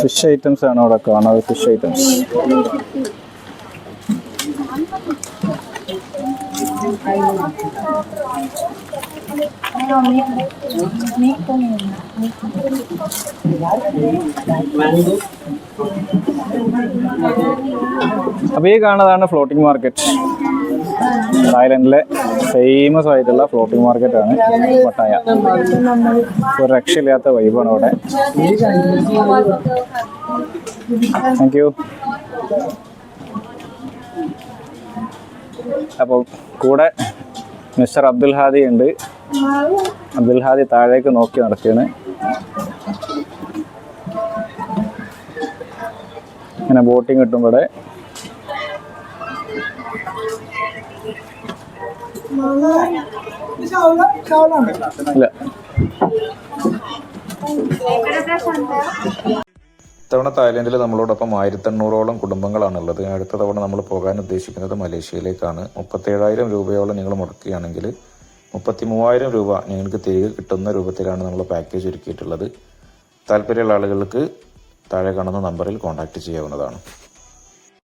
Fish items ആണ് അവിടെ കാണാതെ ഫിഷ് ഐറ്റംസ്. അപ്പൊ ഈ കാണുന്നതാണ് ഫ്ലോട്ടിംഗ് മാർക്കറ്റ് തായ്ലൻഡിലെ ഫേമസ് ആയിട്ടുള്ള ഫ്ലോട്ടിംഗ് മാർക്കറ്റാണ് പട്ടായ. ഒരു രക്ഷയില്ലാത്ത വൈബാണ് അവിടെ. താങ്ക് യു അപ്പോൾ കൂടെ മിസ്റ്റർ അബ്ദുൽ ഹാദി ഉണ്ട്. അബ്ദുൽ ഹാദി താഴേക്ക് നോക്കി നടക്കുകയാണ്. ഇങ്ങനെ ബോട്ടിങ് കിട്ടും ഇത്തവണ തായ്ലൻഡിൽ നമ്മളോടൊപ്പം ആയിരത്തെണ്ണൂറോളം കുടുംബങ്ങളാണുള്ളത്. അടുത്ത തവണ നമ്മൾ പോകാൻ ഉദ്ദേശിക്കുന്നത് മലേഷ്യയിലേക്കാണ്. മുപ്പത്തേഴായിരം രൂപയോളം നിങ്ങൾ മുടക്കുകയാണെങ്കിൽ മുപ്പത്തി മൂവായിരം രൂപ നിങ്ങൾക്ക് തിരികെ കിട്ടുന്ന രൂപത്തിലാണ് നമ്മൾ പാക്കേജ് ഒരുക്കിയിട്ടുള്ളത്. താല്പര്യമുള്ള ആളുകൾക്ക് താഴെ കാണുന്ന നമ്പറിൽ കോൺടാക്റ്റ് ചെയ്യാവുന്നതാണ്.